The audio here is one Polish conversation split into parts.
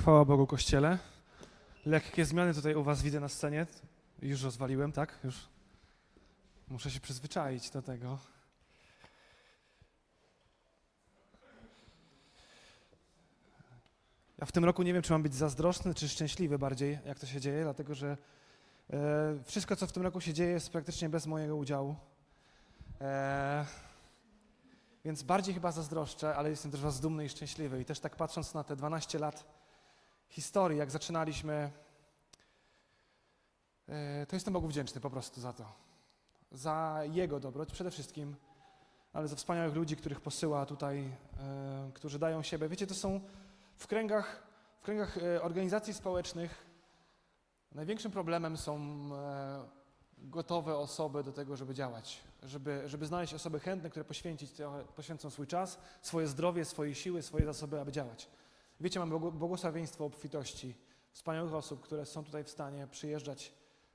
Chwała Bogu Kościele. Lekkie zmiany tutaj u Was widzę na scenie. Już rozwaliłem, tak? Już. Muszę się przyzwyczaić do tego. Ja w tym roku nie wiem, czy mam być zazdrosny, czy szczęśliwy bardziej, jak to się dzieje, dlatego że e, wszystko, co w tym roku się dzieje, jest praktycznie bez mojego udziału. E, więc bardziej chyba zazdroszczę, ale jestem też Was dumny i szczęśliwy. I też tak patrząc na te 12 lat historii, jak zaczynaliśmy, e, to jestem Bogu wdzięczny po prostu za to. Za Jego dobroć przede wszystkim, ale za wspaniałych ludzi, których posyła tutaj, e, którzy dają siebie. Wiecie, to są w kręgach, w kręgach e, organizacji społecznych największym problemem są gotowe osoby do tego, żeby działać, żeby, żeby znaleźć osoby chętne, które poświęcić, poświęcą swój czas, swoje zdrowie, swoje siły, swoje zasoby, aby działać. Wiecie, mamy błogo- błogosławieństwo obfitości, wspaniałych osób, które są tutaj w stanie przyjeżdżać,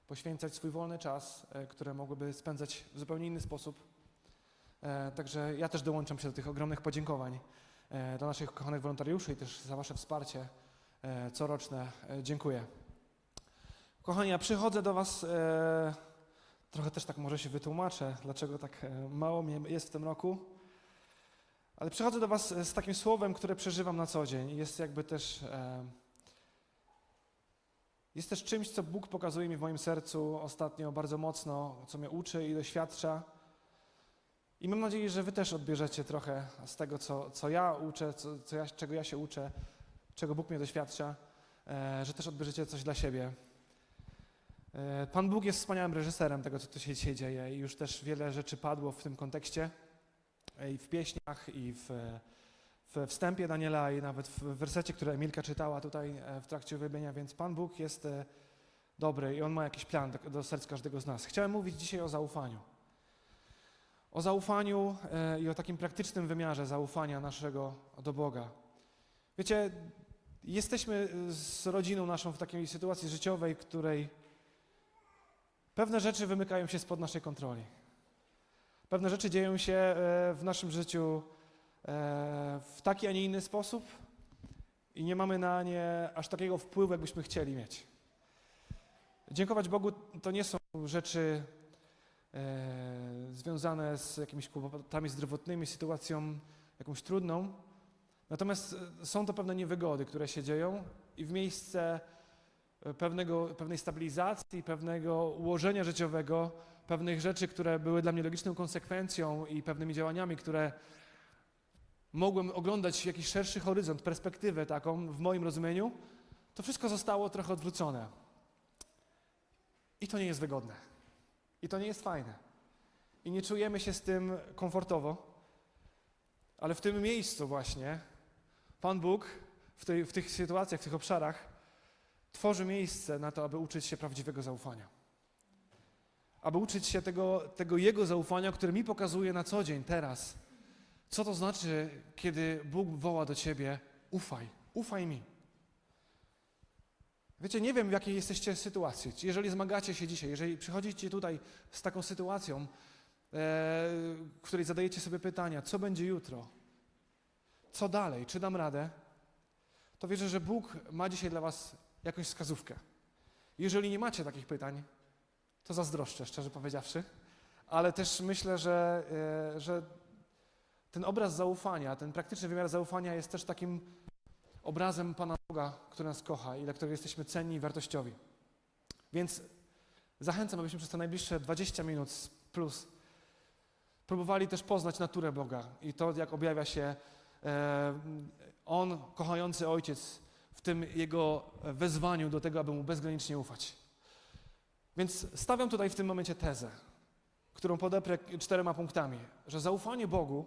poświęcać swój wolny czas, e, które mogłyby spędzać w zupełnie inny sposób. E, Także ja też dołączam się do tych ogromnych podziękowań e, dla naszych kochanych wolontariuszy i też za Wasze wsparcie coroczne. Dziękuję. Kochani, ja przychodzę do Was, trochę też tak może się wytłumaczę, dlaczego tak mało mnie jest w tym roku, ale przychodzę do Was z takim słowem, które przeżywam na co dzień. Jest jakby też, e, jest też czymś, co Bóg pokazuje mi w moim sercu ostatnio bardzo mocno, co mnie uczy i doświadcza. I mam nadzieję, że Wy też odbierzecie trochę z tego, co, co ja uczę, co, co ja, czego ja się uczę, czego Bóg mnie doświadcza, e, że też odbierzecie coś dla siebie. E, Pan Bóg jest wspaniałym reżyserem tego, co tu się dzisiaj dzieje i już też wiele rzeczy padło w tym kontekście e, i w pieśniach, i w, w wstępie Daniela, i nawet w wersecie, który Emilka czytała tutaj e, w trakcie uwielbienia, więc Pan Bóg jest e, dobry i On ma jakiś plan do, do serc każdego z nas. Chciałem mówić dzisiaj o zaufaniu. O zaufaniu e, i o takim praktycznym wymiarze zaufania naszego do Boga. Wiecie, jesteśmy z rodziną naszą w takiej sytuacji życiowej, w której Pewne rzeczy wymykają się spod naszej kontroli. Pewne rzeczy dzieją się e, w naszym życiu e, w taki, a nie inny sposób i nie mamy na nie aż takiego wpływu, jakbyśmy chcieli mieć. Dziękować Bogu to nie są rzeczy e, związane z jakimiś kłopotami zdrowotnymi, sytuacją jakąś trudną. Natomiast są to pewne niewygody, które się dzieją i w miejsce pewnego, pewnej stabilizacji, pewnego ułożenia życiowego, pewnych rzeczy, które były dla mnie logiczną konsekwencją i pewnymi działaniami, które mogłem oglądać jakiś szerszy horyzont, perspektywę taką w moim rozumieniu, to wszystko zostało trochę odwrócone. I to nie jest wygodne. I to nie jest fajne. I nie czujemy się z tym komfortowo. Ale w tym miejscu właśnie Pan Bóg w, tej, w tych sytuacjach, w tych obszarach tworzy miejsce na to, aby uczyć się prawdziwego zaufania. Aby uczyć się tego, tego Jego zaufania, które mi pokazuje na co dzień, teraz. Co to znaczy, kiedy Bóg woła do ciebie: ufaj, ufaj mi. Wiecie, nie wiem, w jakiej jesteście sytuacji. Jeżeli zmagacie się dzisiaj, jeżeli przychodzicie tutaj z taką sytuacją, e, w której zadajecie sobie pytania, co będzie jutro, co dalej, czy dam radę, to wierzę, że Bóg ma dzisiaj dla Was jakąś wskazówkę. Jeżeli nie macie takich pytań, to zazdroszczę, szczerze powiedziawszy, ale też myślę, że, e, że ten obraz zaufania, ten praktyczny wymiar zaufania jest też takim obrazem Pana Boga, który nas kocha i dla którego jesteśmy cenni i wartościowi. Więc zachęcam, abyśmy przez te najbliższe 20 minut plus próbowali też poznać naturę Boga i to, jak objawia się e, On, kochający Ojciec, w tym Jego wezwaniu do tego, aby Mu bezgranicznie ufać. Więc stawiam tutaj w tym momencie tezę, którą podeprę czterema punktami, że zaufanie Bogu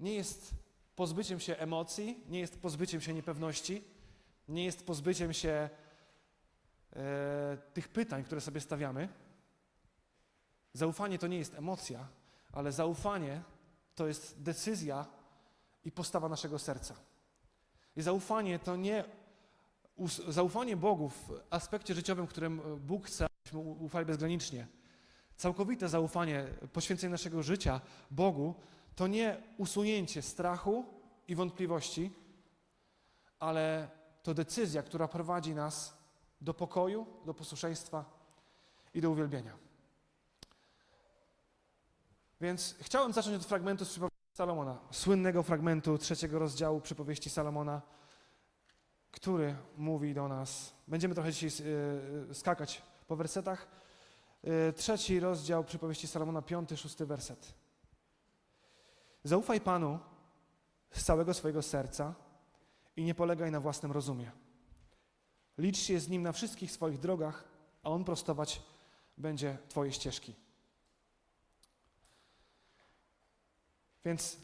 nie jest pozbyciem się emocji, nie jest pozbyciem się niepewności, nie jest pozbyciem się e, tych pytań, które sobie stawiamy. Zaufanie to nie jest emocja, ale zaufanie to jest decyzja i postawa naszego serca. I zaufanie to nie. Zaufanie Bogu w aspekcie życiowym, w którym e, Bóg chce, abyśmy ufali bezgranicznie. Całkowite zaufanie, poświęcenie naszego życia Bogu to nie usunięcie strachu i wątpliwości, ale to decyzja, która prowadzi nas do pokoju, do posłuszeństwa i do uwielbienia. Więc chciałem zacząć od fragmentu z przypowieści Salomona, słynnego fragmentu trzeciego rozdziału przypowieści Salomona, który mówi do nas. Będziemy trochę dzisiaj y, skakać po wersetach. Y, trzeci rozdział przypowieści Salomona, piąty, szósty werset. Zaufaj Panu z całego swojego serca i nie polegaj na własnym rozumie. Licz się z Nim na wszystkich swoich drogach, a On prostować będzie Twoje ścieżki. Więc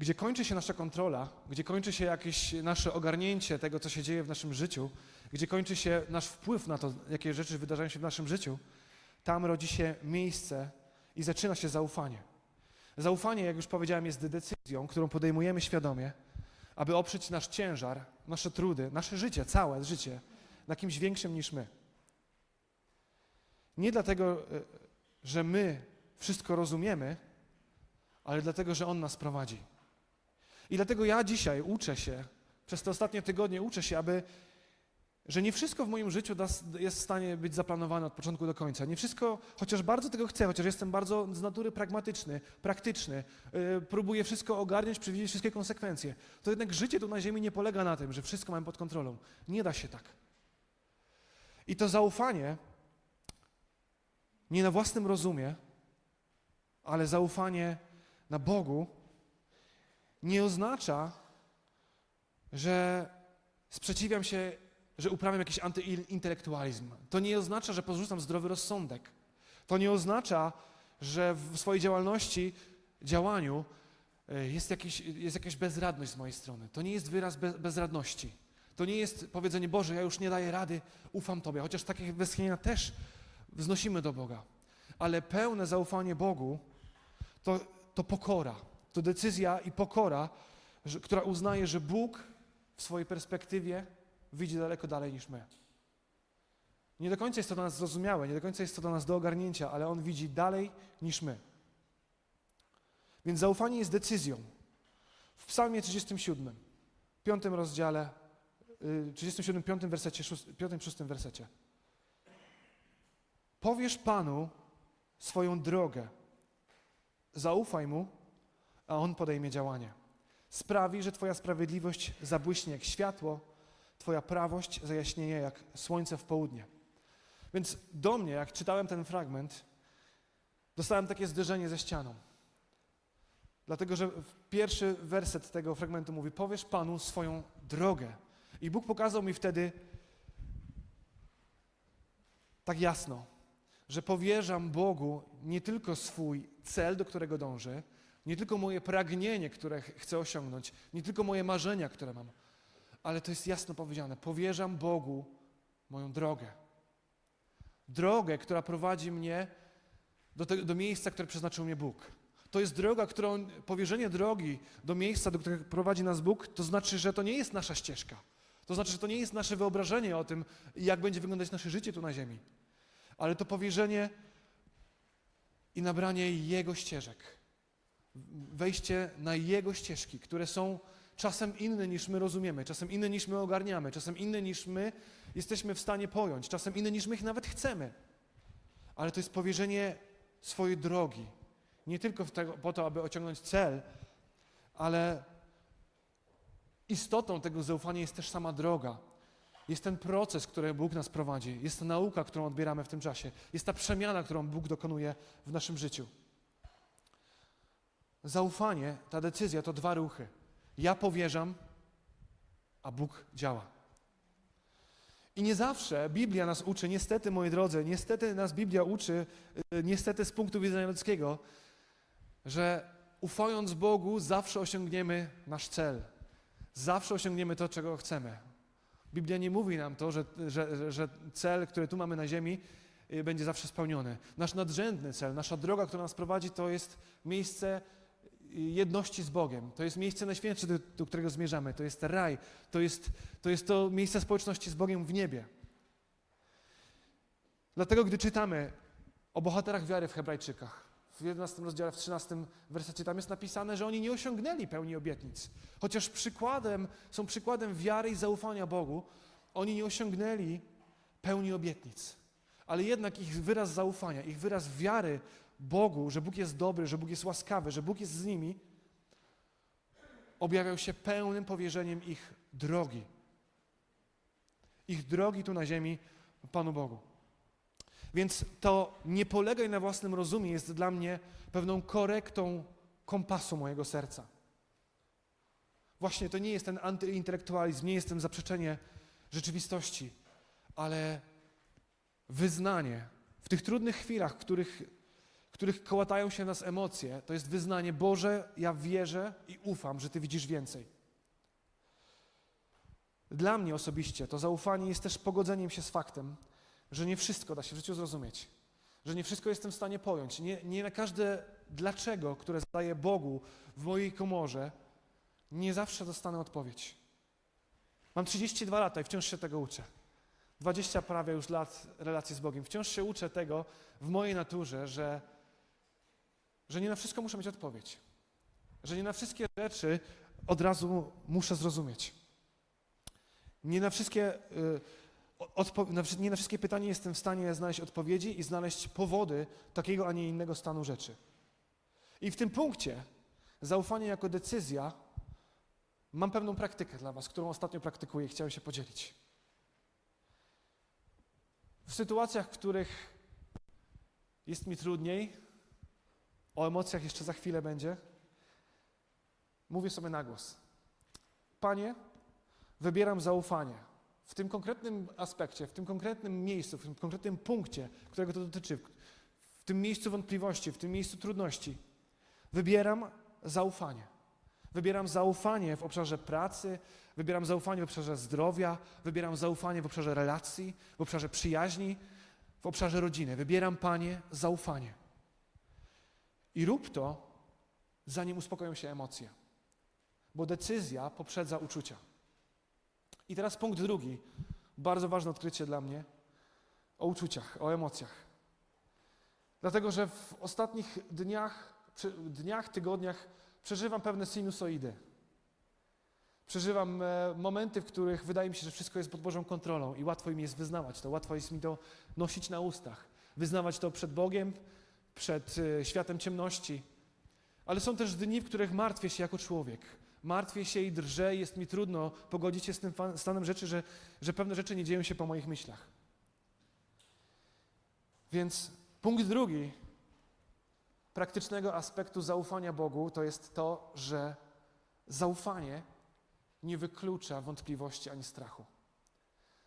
gdzie kończy się nasza kontrola, gdzie kończy się jakieś nasze ogarnięcie tego, co się dzieje w naszym życiu, gdzie kończy się nasz wpływ na to, jakie rzeczy wydarzają się w naszym życiu, tam rodzi się miejsce i zaczyna się zaufanie. Zaufanie, jak już powiedziałem, jest decyzją, którą podejmujemy świadomie, aby oprzeć nasz ciężar, nasze trudy, nasze życie, całe życie na kimś większym niż my. Nie dlatego, y, że my wszystko rozumiemy, ale dlatego, że On nas prowadzi. I dlatego ja dzisiaj uczę się, przez te ostatnie tygodnie uczę się, aby, że nie wszystko w moim życiu das- jest w stanie być zaplanowane od początku do końca. Nie wszystko, chociaż bardzo tego chcę, chociaż jestem bardzo z natury pragmatyczny, praktyczny, yy, próbuję wszystko ogarniać, przewidzieć wszystkie konsekwencje, to jednak życie tu na ziemi nie polega na tym, że wszystko mam pod kontrolą. Nie da się tak. I to zaufanie nie na własnym rozumie, ale zaufanie na Bogu nie oznacza, że sprzeciwiam się, że uprawiam jakiś antyintelektualizm. To nie oznacza, że porzucam zdrowy rozsądek. To nie oznacza, że w swojej działalności, działaniu e, jest, jakiś, jest jakaś bezradność z mojej strony. To nie jest wyraz be, bezradności. To nie jest powiedzenie, Boże, ja już nie daję rady, ufam Tobie. Chociaż takie westchnienia też wznosimy do Boga. Ale pełne zaufanie Bogu to, to pokora. To decyzja i pokora, że, która uznaje, że Bóg w swojej perspektywie widzi daleko dalej niż my. Nie do końca jest to dla nas zrozumiałe, nie do końca jest to dla nas do ogarnięcia, ale On widzi dalej niż my. Więc zaufanie jest decyzją. W Psalmie 37, piątym rozdziale, y, 37, piątym wersecie, szóst- piątym, szóstym wersecie. Powiesz Panu swoją drogę, zaufaj Mu, a On podejmie działanie. Sprawi, że Twoja sprawiedliwość zabłyśnie jak światło, Twoja prawość zajaśnieje jak słońce w południe. Więc do mnie, jak czytałem ten fragment, dostałem takie zderzenie ze ścianą. Dlatego, że pierwszy werset tego fragmentu mówi: Powiesz Panu swoją drogę. I Bóg pokazał mi wtedy tak jasno, że powierzam Bogu nie tylko swój cel, do którego dążę, nie tylko moje pragnienie, które ch- chcę osiągnąć, nie tylko moje marzenia, które mam, ale to jest jasno powiedziane: powierzam Bogu moją drogę. Drogę, która prowadzi mnie do, te, do miejsca, które przeznaczył mnie Bóg. To jest droga, którą, powierzenie drogi do miejsca, do którego prowadzi nas Bóg, to znaczy, że to nie jest nasza ścieżka. To znaczy, że to nie jest nasze wyobrażenie o tym, jak będzie wyglądać nasze życie tu na ziemi. Ale to powierzenie i nabranie Jego ścieżek. Wejście na Jego ścieżki, które są czasem inne niż my rozumiemy, czasem inne niż my ogarniamy, czasem inne niż my jesteśmy w stanie pojąć, czasem inne niż my ich nawet chcemy. Ale to jest powierzenie swojej drogi. Nie tylko tego, po to, aby osiągnąć cel, ale istotą tego zaufania jest też sama droga. Jest ten proces, który Bóg nas prowadzi. Jest ta nauka, którą odbieramy w tym czasie. Jest ta przemiana, którą Bóg dokonuje w naszym życiu. Zaufanie, ta decyzja to dwa ruchy. Ja powierzam, a Bóg działa. I nie zawsze Biblia nas uczy, niestety, moi drodzy, niestety nas Biblia uczy, y, niestety z punktu widzenia ludzkiego, że ufając Bogu zawsze osiągniemy nasz cel. Zawsze osiągniemy to, czego chcemy. Biblia nie mówi nam to, że, że, że cel, który tu mamy na ziemi, y, będzie zawsze spełniony. Nasz nadrzędny cel, nasza droga, która nas prowadzi, to jest miejsce jedności z Bogiem. To jest miejsce najświętsze, do, do którego zmierzamy. To jest raj. To jest, to jest to miejsce społeczności z Bogiem w niebie. Dlatego, gdy czytamy o bohaterach wiary w Hebrajczykach, w 11 rozdziale, w 13 wersecie, tam jest napisane, że oni nie osiągnęli pełni obietnic. Chociaż przykładem, są przykładem wiary i zaufania Bogu, oni nie osiągnęli pełni obietnic. Ale jednak ich wyraz zaufania, ich wyraz wiary Bogu, że Bóg jest dobry, że Bóg jest łaskawy, że Bóg jest z nimi, objawiał się pełnym powierzeniem ich drogi. Ich drogi tu na ziemi Panu Bogu. Więc to nie polegaj na własnym rozumie jest dla mnie pewną korektą kompasu mojego serca. Właśnie to nie jest ten antyintelektualizm, nie jest ten zaprzeczenie rzeczywistości, ale wyznanie w tych trudnych chwilach, w których, których kołatają się nas emocje, to jest wyznanie Boże, ja wierzę i ufam, że Ty widzisz więcej. Dla mnie osobiście to zaufanie jest też pogodzeniem się z faktem, że nie wszystko da się w życiu zrozumieć, że nie wszystko jestem w stanie pojąć. Nie, nie na każde dlaczego, które zadaję Bogu w mojej komorze, nie zawsze dostanę odpowiedź. Mam 32 lata i wciąż się tego uczę. 20 prawie już lat relacji z Bogiem. Wciąż się uczę tego w mojej naturze, że, że nie na wszystko muszę mieć odpowiedź. Że nie na wszystkie rzeczy od razu muszę zrozumieć. Nie na wszystkie, y, nie na wszystkie pytania jestem w stanie znaleźć odpowiedzi i znaleźć powody takiego, a nie innego stanu rzeczy. I w tym punkcie zaufanie jako decyzja mam pewną praktykę dla Was, którą ostatnio praktykuję i chciałem się podzielić. W sytuacjach, w których jest mi trudniej, o emocjach jeszcze za chwilę będzie, mówię sobie na głos. Panie, wybieram zaufanie. W tym konkretnym aspekcie, w tym konkretnym miejscu, w tym konkretnym punkcie, którego to dotyczy, w- tym miejscu wątpliwości, w tym miejscu trudności, wybieram zaufanie. Wybieram zaufanie w obszarze pracy, wybieram zaufanie w obszarze zdrowia, wybieram zaufanie w obszarze relacji, w obszarze przyjaźni, w obszarze rodziny. Wybieram, Panie, zaufanie. I rób to, zanim uspokoją się emocje, bo decyzja poprzedza uczucia. I teraz punkt drugi, bardzo ważne odkrycie dla mnie, o uczuciach, o emocjach. Dlatego, że w ostatnich dniach, dniach tygodniach przeżywam pewne sinusoidy. Przeżywam e, momenty, w których wydaje mi się, że wszystko jest pod Bożą kontrolą i łatwo mi jest wyznawać to, łatwo jest mi to nosić na ustach, wyznawać to przed Bogiem, przed e, światem ciemności. Ale są też dni, w których martwię się jako człowiek. Martwię się i drżę, jest mi trudno pogodzić się z tym stanem rzeczy, że, że pewne rzeczy nie dzieją się po moich myślach. Więc punkt drugi praktycznego aspektu zaufania Bogu to jest to, że zaufanie nie wyklucza wątpliwości ani strachu.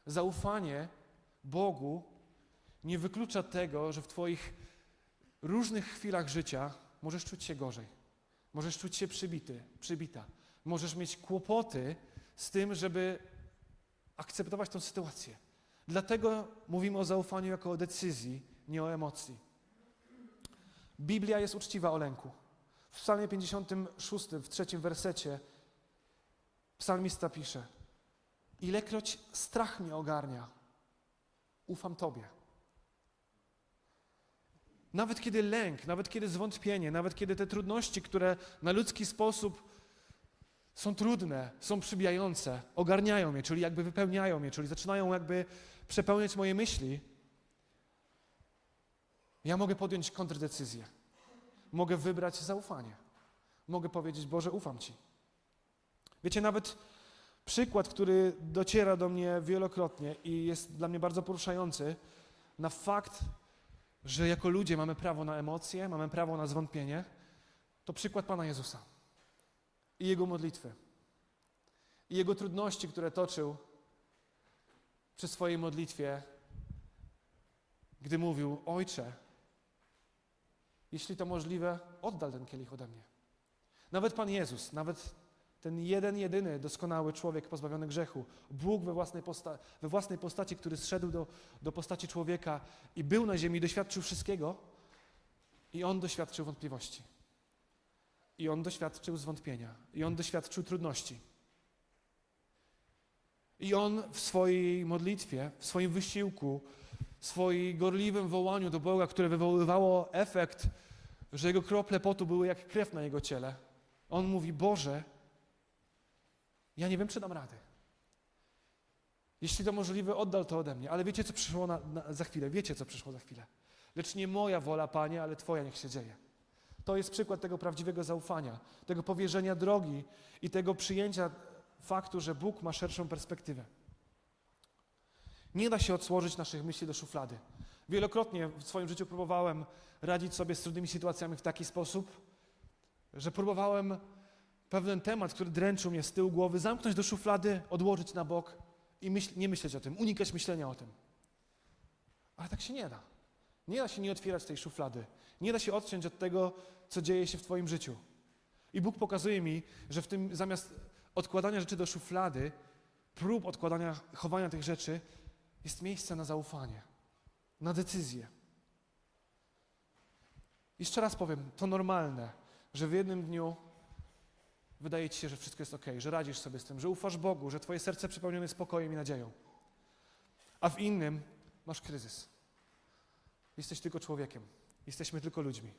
Zaufanie Bogu nie wyklucza tego, że w Twoich różnych chwilach życia możesz czuć się gorzej. Możesz czuć się przybity, przybita. Możesz mieć kłopoty z tym, żeby akceptować tę sytuację. Dlatego mówimy o zaufaniu jako o decyzji, nie o emocji. Biblia jest uczciwa o lęku. W Psalmie 56, w trzecim wersecie, psalmista pisze: Ilekroć strach mnie ogarnia, ufam Tobie. Nawet kiedy lęk, nawet kiedy zwątpienie, nawet kiedy te trudności, które na ludzki sposób są trudne, są przybijające, ogarniają mnie, czyli jakby wypełniają mnie, czyli zaczynają jakby przepełniać moje myśli, ja mogę podjąć kontrdecyzję. Mogę wybrać zaufanie. Mogę powiedzieć, Boże, ufam Ci. Wiecie, nawet przykład, który dociera do mnie wielokrotnie i jest dla mnie bardzo poruszający, na fakt, że jako ludzie mamy prawo na emocje, mamy prawo na zwątpienie, to przykład Pana Jezusa i Jego modlitwy. I Jego trudności, które toczył przy swojej modlitwie, gdy mówił: Ojcze, jeśli to możliwe, oddal ten kielich ode mnie. Nawet Pan Jezus, nawet ten jeden, jedyny, doskonały człowiek pozbawiony grzechu, Bóg we własnej, posta- we własnej postaci, który zszedł do, do postaci człowieka i był na ziemi, doświadczył wszystkiego, i on doświadczył wątpliwości. I on doświadczył zwątpienia. I on doświadczył trudności. I on w swojej modlitwie, w swoim wysiłku, w swoim gorliwym wołaniu do Boga, które wywoływało efekt że jego krople potu były jak krew na jego ciele. On mówi: Boże, ja nie wiem, czy dam rady. Jeśli to możliwe, oddal to ode mnie. Ale wiecie, co przyszło na, na, za chwilę? Wiecie, co przyszło za chwilę. Lecz nie moja wola, Panie, ale Twoja niech się dzieje. To jest przykład tego prawdziwego zaufania, tego powierzenia drogi i tego przyjęcia faktu, że Bóg ma szerszą perspektywę. Nie da się odsłożyć naszych myśli do szuflady. Wielokrotnie w swoim życiu próbowałem radzić sobie z trudnymi sytuacjami w taki sposób, że próbowałem pewien temat, który dręczył mnie z tyłu głowy, zamknąć do szuflady, odłożyć na bok i myśl, nie myśleć o tym, unikać myślenia o tym. Ale tak się nie da. Nie da się nie otwierać tej szuflady. Nie da się odciąć od tego, co dzieje się w Twoim życiu. I Bóg pokazuje mi, że w tym zamiast odkładania rzeczy do szuflady, prób odkładania, chowania tych rzeczy, jest miejsce na zaufanie, na decyzję. Jeszcze raz powiem, to normalne, że w jednym dniu wydaje ci się, że wszystko jest ok, że radzisz sobie z tym, że ufasz Bogu, że twoje serce przepełnione jest spokojem i nadzieją. A w innym masz kryzys. Jesteś tylko człowiekiem. Jesteśmy tylko ludźmi.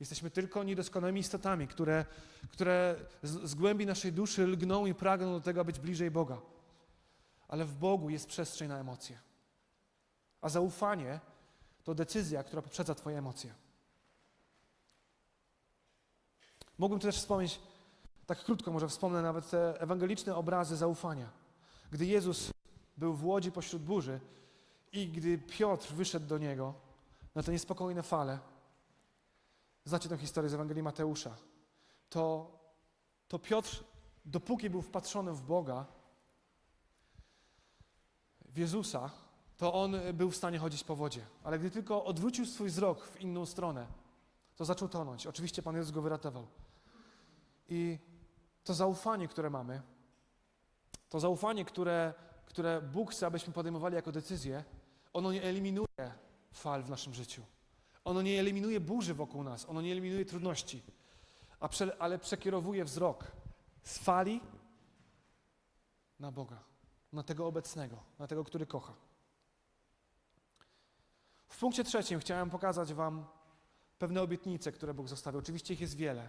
Jesteśmy tylko niedoskonałymi istotami, które, które z, z głębi naszej duszy lgną i pragną do tego, aby być bliżej Boga. Ale w Bogu jest przestrzeń na emocje. A zaufanie to decyzja, która poprzedza Twoje emocje. Mógłbym też wspomnieć, tak krótko może wspomnę nawet te ewangeliczne obrazy zaufania. Gdy Jezus był w łodzi pośród burzy i gdy Piotr wyszedł do niego na te niespokojne fale, znacie tę historię z Ewangelii Mateusza, to, to Piotr, dopóki był wpatrzony w Boga, w Jezusa, to on był w stanie chodzić po wodzie. Ale gdy tylko odwrócił swój wzrok w inną stronę, to zaczął tonąć. Oczywiście Pan Jezus go wyratował. I to zaufanie, które mamy, to zaufanie, które, które Bóg chce, abyśmy podejmowali jako decyzję, ono nie eliminuje fal w naszym życiu. Ono nie eliminuje burzy wokół nas, ono nie eliminuje trudności, prze, ale przekierowuje wzrok z fali na Boga, na tego obecnego, na tego, który kocha. W punkcie trzecim chciałem pokazać Wam pewne obietnice, które Bóg zostawił. Oczywiście ich jest wiele,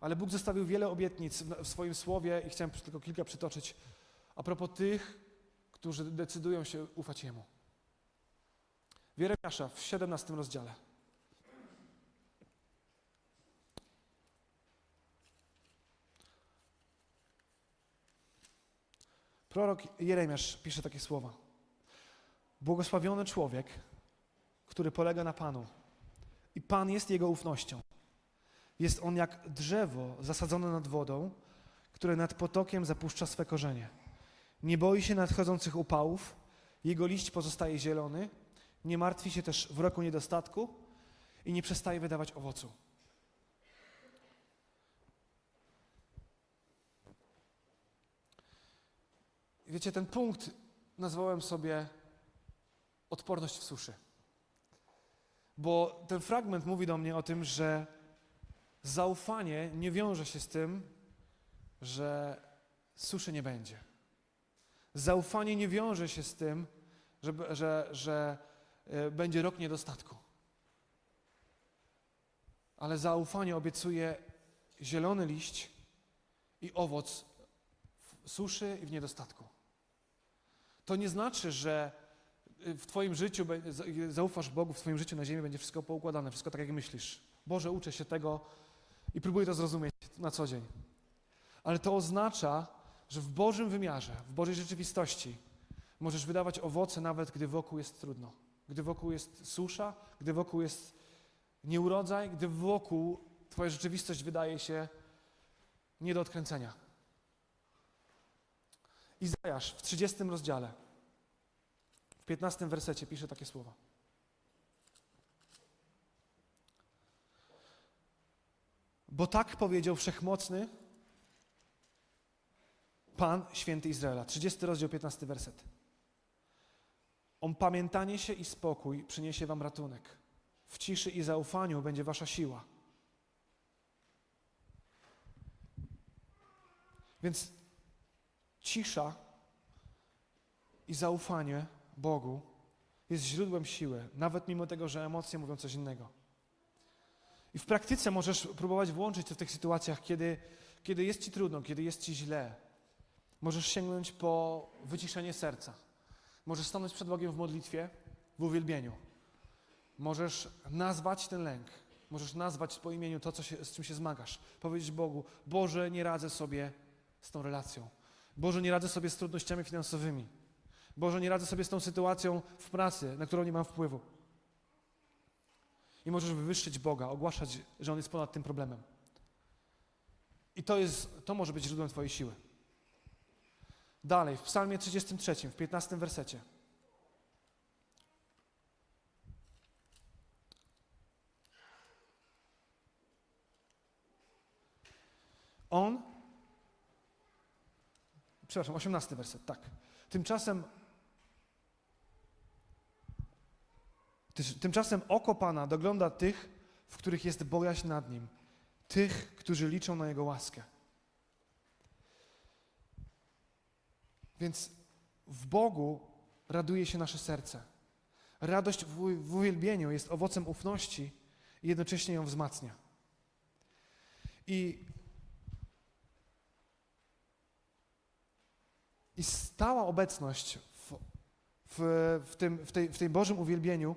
ale Bóg zostawił wiele obietnic w, swoim słowie i chciałem tylko kilka przytoczyć a propos tych, którzy decydują się ufać Jemu. W Jeremiasza w 17 rozdziale. Prorok Jeremiasz pisze takie słowa. Błogosławiony człowiek, który polega na Panu i Pan jest jego ufnością. Jest on jak drzewo zasadzone nad wodą, które nad potokiem zapuszcza swe korzenie. Nie boi się nadchodzących upałów, jego liść pozostaje zielony, nie martwi się też w roku niedostatku i nie przestaje wydawać owocu. Wiecie, ten punkt nazwałem sobie odporność w suszy. Bo ten fragment mówi do mnie o tym, że zaufanie nie wiąże się z tym, że suszy nie będzie. Zaufanie nie wiąże się z tym, że, że, że będzie rok niedostatku. Ale zaufanie obiecuje zielony liść i owoc w suszy i w niedostatku. To nie znaczy, że y, w Twoim życiu zaufasz Bogu, w Twoim życiu na ziemi będzie wszystko poukładane, wszystko tak, jak myślisz. Boże, uczę się tego i próbuję to zrozumieć na co dzień. Ale to oznacza, że w Bożym wymiarze, w Bożej rzeczywistości możesz wydawać owoce nawet, gdy wokół jest trudno. Gdy wokół jest susza, gdy wokół jest nieurodzaj, gdy wokół Twoja rzeczywistość wydaje się nie do odkręcenia. Izajasz w 30 rozdziale, w 15 wersecie pisze takie słowa. Bo tak powiedział Wszechmocny Pan, Święty Izraela. 30 rozdział, 15 werset. Opamiętanie się i spokój przyniesie wam ratunek. W ciszy i zaufaniu będzie wasza siła. Więc cisza i zaufanie Bogu jest źródłem siły, nawet mimo tego, że emocje mówią coś innego. I w praktyce możesz próbować włączyć to w tych sytuacjach, kiedy, kiedy jest ci trudno, kiedy jest ci źle. Możesz sięgnąć po wyciszenie serca. Możesz stanąć przed Bogiem w modlitwie, w uwielbieniu. Możesz nazwać ten lęk. Możesz nazwać po imieniu to, co się, z czym się zmagasz. Powiedzieć Bogu: Boże, nie radzę sobie z tą relacją. Boże, nie radzę sobie z trudnościami finansowymi. Boże, nie radzę sobie z tą sytuacją w pracy, na którą nie mam wpływu. I możesz wywyższyć Boga, ogłaszać, że On jest ponad tym problemem. I to, jest, to może być źródłem Twojej siły. Dalej, w Psalmie 33, w 15 wersecie. On, przepraszam, 18 werset, tak. Tymczasem, tymczasem oko Pana dogląda tych, w których jest bojaźń nad Nim, tych, którzy liczą na Jego łaskę. Więc w Bogu raduje się nasze serce. Radość w, uwielbieniu jest owocem ufności i jednocześnie ją wzmacnia. I, i stała obecność w, w, w, tym, w, tej, w tej Bożym uwielbieniu,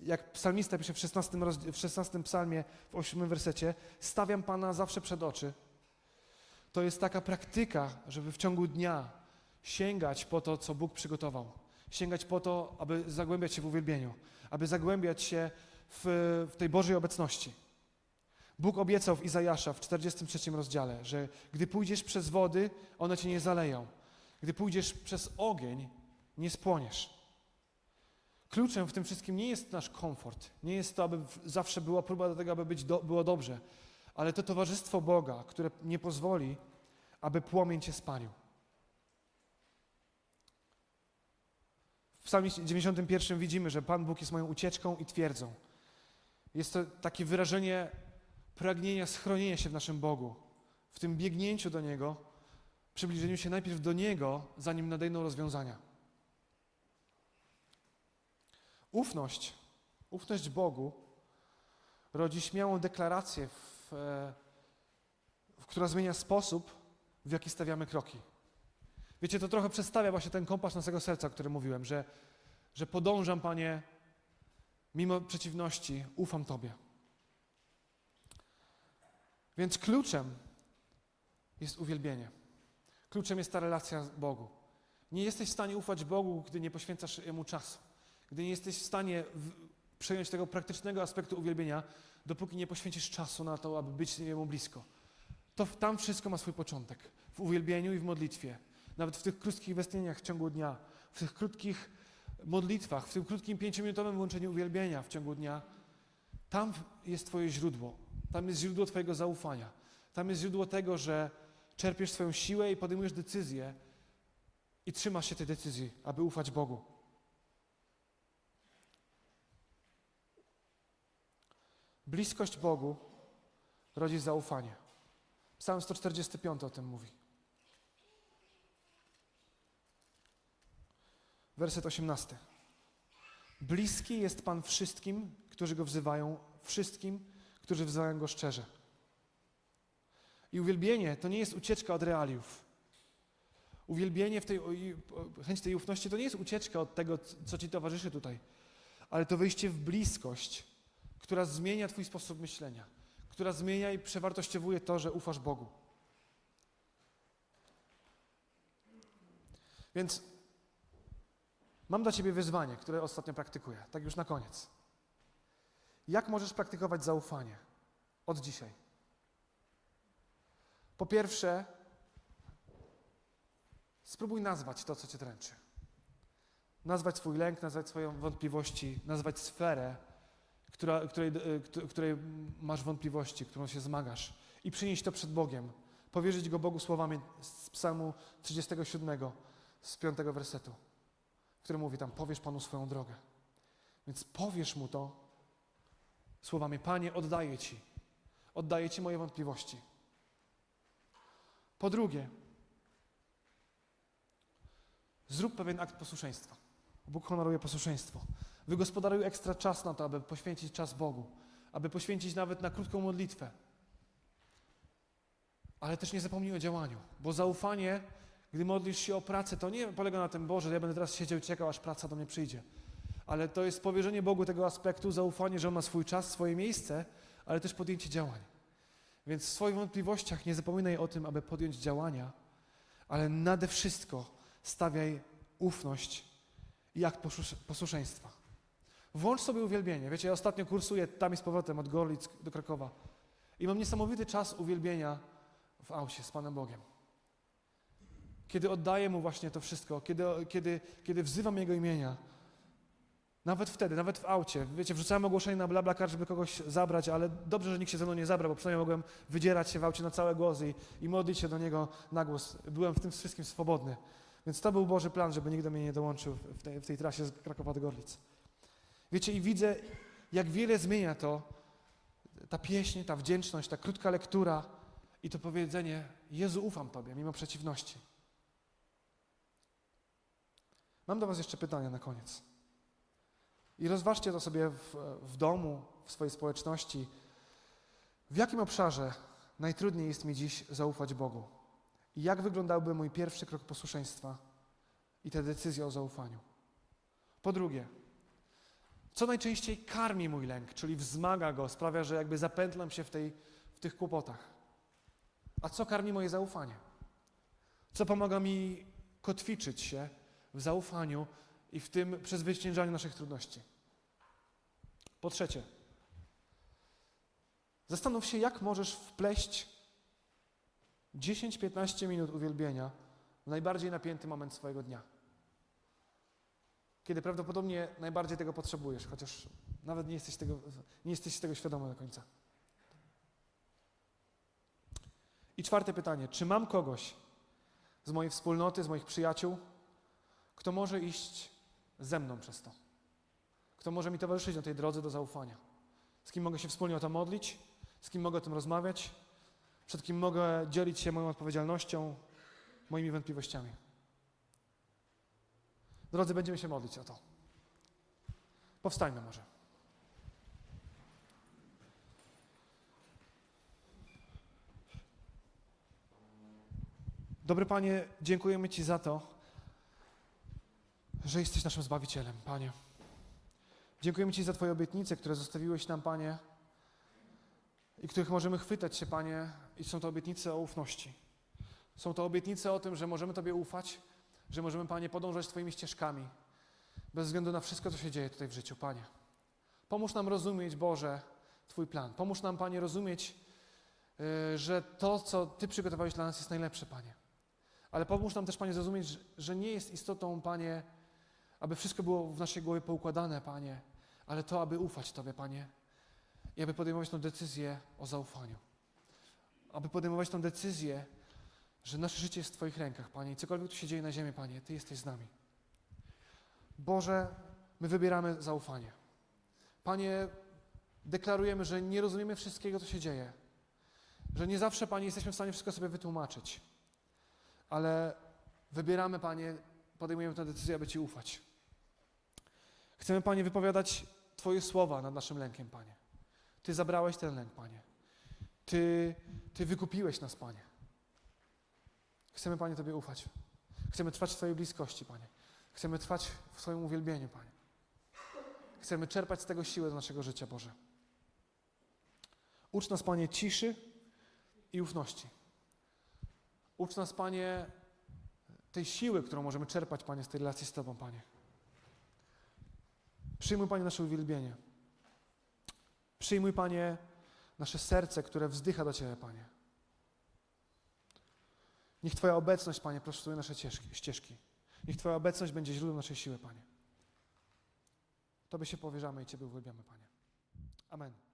jak psalmista pisze w 16, rozd- w 16 psalmie, w 8 wersecie, stawiam Pana zawsze przed oczy. To jest taka praktyka, żeby w ciągu dnia sięgać po to, co Bóg przygotował. Sięgać po to, aby zagłębiać się w uwielbieniu, aby zagłębiać się w, w tej Bożej obecności. Bóg obiecał w Izajasza w 43 rozdziale, że gdy pójdziesz przez wody, one cię nie zaleją. Gdy pójdziesz przez ogień, nie spłoniesz. Kluczem w tym wszystkim nie jest nasz komfort, nie jest to, aby zawsze była próba do tego, aby być do, było dobrze, ale to towarzystwo Boga, które nie pozwoli, aby płomień cię spalił. W Psalmie 91 widzimy, że Pan Bóg jest moją ucieczką i twierdzą. Jest to takie wyrażenie pragnienia schronienia się w naszym Bogu, w tym biegnięciu do Niego, przybliżeniu się najpierw do Niego, zanim nadejdą rozwiązania. Ufność, ufność Bogu rodzi śmiałą deklarację, w, e, w, która zmienia sposób, w jaki stawiamy kroki. Wiecie, to trochę przedstawia właśnie ten kompas naszego serca, o którym mówiłem, że, że podążam, Panie, mimo przeciwności, ufam Tobie. Więc kluczem jest uwielbienie. Kluczem jest ta relacja z Bogu. Nie jesteś w stanie ufać Bogu, gdy nie poświęcasz Jemu czasu. Gdy nie jesteś w stanie w, przejąć tego praktycznego aspektu uwielbienia, dopóki nie poświęcisz czasu na to, aby być Jemu blisko. To tam wszystko ma swój początek. W uwielbieniu i w modlitwie. Nawet w tych krótkich westchnieniach w ciągu dnia, w tych krótkich modlitwach, w tym krótkim pięciominutowym włączeniu uwielbienia w ciągu dnia, tam jest Twoje źródło. Tam jest źródło Twojego zaufania. Tam jest źródło tego, że czerpiesz swoją siłę i podejmujesz decyzje i trzymasz się tej decyzji, aby ufać Bogu. Bliskość Bogu rodzi zaufanie. Psalm 145 o tym mówi. Werset 18. Bliski jest Pan wszystkim, którzy Go wzywają, wszystkim, którzy wzywają Go szczerze. I uwielbienie to nie jest ucieczka od realiów. Uwielbienie w tej, chęć tej ufności to nie jest ucieczka od tego, co Ci towarzyszy tutaj, ale to wejście w bliskość, która zmienia Twój sposób myślenia, która zmienia i przewartościowuje to, że ufasz Bogu. Więc mam dla Ciebie wyzwanie, które ostatnio praktykuję, tak już na koniec. Jak możesz praktykować zaufanie od dzisiaj? Po pierwsze, spróbuj nazwać to, co Cię dręczy. Nazwać swój lęk, nazwać swoje wątpliwości, nazwać sferę, która, której, e, któ- której masz wątpliwości, którą się zmagasz i przynieść to przed Bogiem. Powierzyć Go Bogu słowami z psalmu 37, z 5 wersetu, który mówi tam, powiesz Panu swoją drogę. Więc powiesz Mu to słowami, Panie, oddaję Ci. Oddaję Ci moje wątpliwości. Po drugie, zrób pewien akt posłuszeństwa. Bóg honoruje posłuszeństwo. Wygospodaruj ekstra czas na to, aby poświęcić czas Bogu, aby poświęcić nawet na krótką modlitwę. Ale też nie zapomnij o działaniu, bo zaufanie, gdy modlisz się o pracę, to nie polega na tym, Boże, ja będę teraz siedział i czekał, aż praca do mnie przyjdzie. Ale to jest powierzenie Bogu tego aspektu, zaufanie, że On ma swój czas, swoje miejsce, ale też podjęcie działań. Więc w swoich wątpliwościach nie zapominaj o tym, aby podjąć działania, ale nade wszystko stawiaj ufność i akt posłusz- posłuszeństwa. Włącz sobie uwielbienie. Wiecie, ja ostatnio kursuję tam i z powrotem od Gorlic do Krakowa i mam niesamowity czas uwielbienia w aucie z Panem Bogiem. Kiedy oddaję Mu właśnie to wszystko, kiedy, kiedy, kiedy wzywam Jego imienia, nawet wtedy, nawet w aucie. Wiecie, wrzucałem ogłoszenie na BlaBlaCar, żeby kogoś zabrać, ale dobrze, że nikt się ze mną nie zabrał, bo przynajmniej mogłem wydzierać się w aucie na całe głos i, i modlić się do Niego na głos. Byłem w tym wszystkim swobodny. Więc to był Boży plan, żeby nikt do mnie nie dołączył w tej, w tej trasie z Krakowa do Gorlic. Wiecie, i widzę, jak wiele zmienia to, ta pieśń, ta wdzięczność, ta krótka lektura i to powiedzenie, Jezu, ufam Tobie, mimo przeciwności. Mam do Was jeszcze pytania na koniec. I rozważcie to sobie w, w domu, w swojej społeczności. W jakim obszarze najtrudniej jest mi dziś zaufać Bogu? I jak wyglądałby mój pierwszy krok posłuszeństwa i te decyzje o zaufaniu? Po drugie, co najczęściej karmi mój lęk, czyli wzmaga go, sprawia, że jakby zapętlam się w, tej, w tych kłopotach? A co karmi moje zaufanie? Co pomaga mi kotwiczyć się w zaufaniu i w tym przezwyciężaniu naszych trudności? Po trzecie, zastanów się, jak możesz wpleść 10-15 minut uwielbienia w najbardziej napięty moment swojego dnia. Kiedy prawdopodobnie najbardziej tego potrzebujesz, chociaż nawet nie jesteś tego, nie jesteś tego świadomy do końca. I czwarte pytanie: czy mam kogoś z mojej wspólnoty, z moich przyjaciół, kto może iść ze mną przez to? Kto może mi towarzyszyć na tej drodze do zaufania? Z kim mogę się wspólnie o to modlić? Z kim mogę o tym rozmawiać? Przed kim mogę dzielić się moją odpowiedzialnością, moimi wątpliwościami? Drodzy, będziemy się modlić o to. Powstańmy może. Dobry Panie, dziękujemy Ci za to, że jesteś naszym Zbawicielem, Panie. Dziękujemy Ci za Twoje obietnice, które zostawiłeś nam, Panie, i których możemy chwytać się, Panie, i są to obietnice o ufności. Są to obietnice o tym, że możemy Tobie ufać, że możemy, Panie, podążać Twoimi ścieżkami, bez względu na wszystko, co się dzieje tutaj w życiu, Panie. Pomóż nam rozumieć, Boże, Twój plan. Pomóż nam, Panie, rozumieć, yy, że to, co Ty przygotowałeś dla nas, jest najlepsze, Panie. Ale pomóż nam też, Panie, zrozumieć, że- nie jest istotą, Panie, aby wszystko było w naszej głowie poukładane, Panie, ale to, aby ufać Tobie, Panie, i aby podejmować tę decyzję o zaufaniu. Aby podejmować tę decyzję, że nasze życie jest w Twoich rękach, Panie, i cokolwiek tu się dzieje na ziemi, Panie, Ty jesteś z nami. Boże, my wybieramy zaufanie. Panie, deklarujemy, że nie rozumiemy wszystkiego, co się dzieje, że nie zawsze, Panie, jesteśmy w stanie wszystko sobie wytłumaczyć, ale wybieramy, Panie, podejmujemy tę decyzję, aby Ci ufać. Chcemy, Panie, wypowiadać Twoje słowa nad naszym lękiem, Panie. Ty zabrałeś ten lęk, Panie. Ty, Ty wykupiłeś nas, Panie. Chcemy, Panie, Tobie ufać. Chcemy trwać w Twojej bliskości, Panie. Chcemy trwać w Twoim uwielbieniu, Panie. Chcemy czerpać z tego siłę do naszego życia, Boże. Ucz nas, Panie, ciszy i ufności. Ucz nas, Panie, tej siły, którą możemy czerpać, Panie, z tej relacji z Tobą, Panie. Przyjmuj, Panie, nasze uwielbienie. Przyjmuj, Panie, nasze serce, które wzdycha do Ciebie, Panie. Niech Twoja obecność, Panie, prostuje nasze ścieżki. Niech Twoja obecność będzie źródłem naszej siły, Panie. Tobie się powierzamy i Ciebie uwielbiamy, Panie. Amen.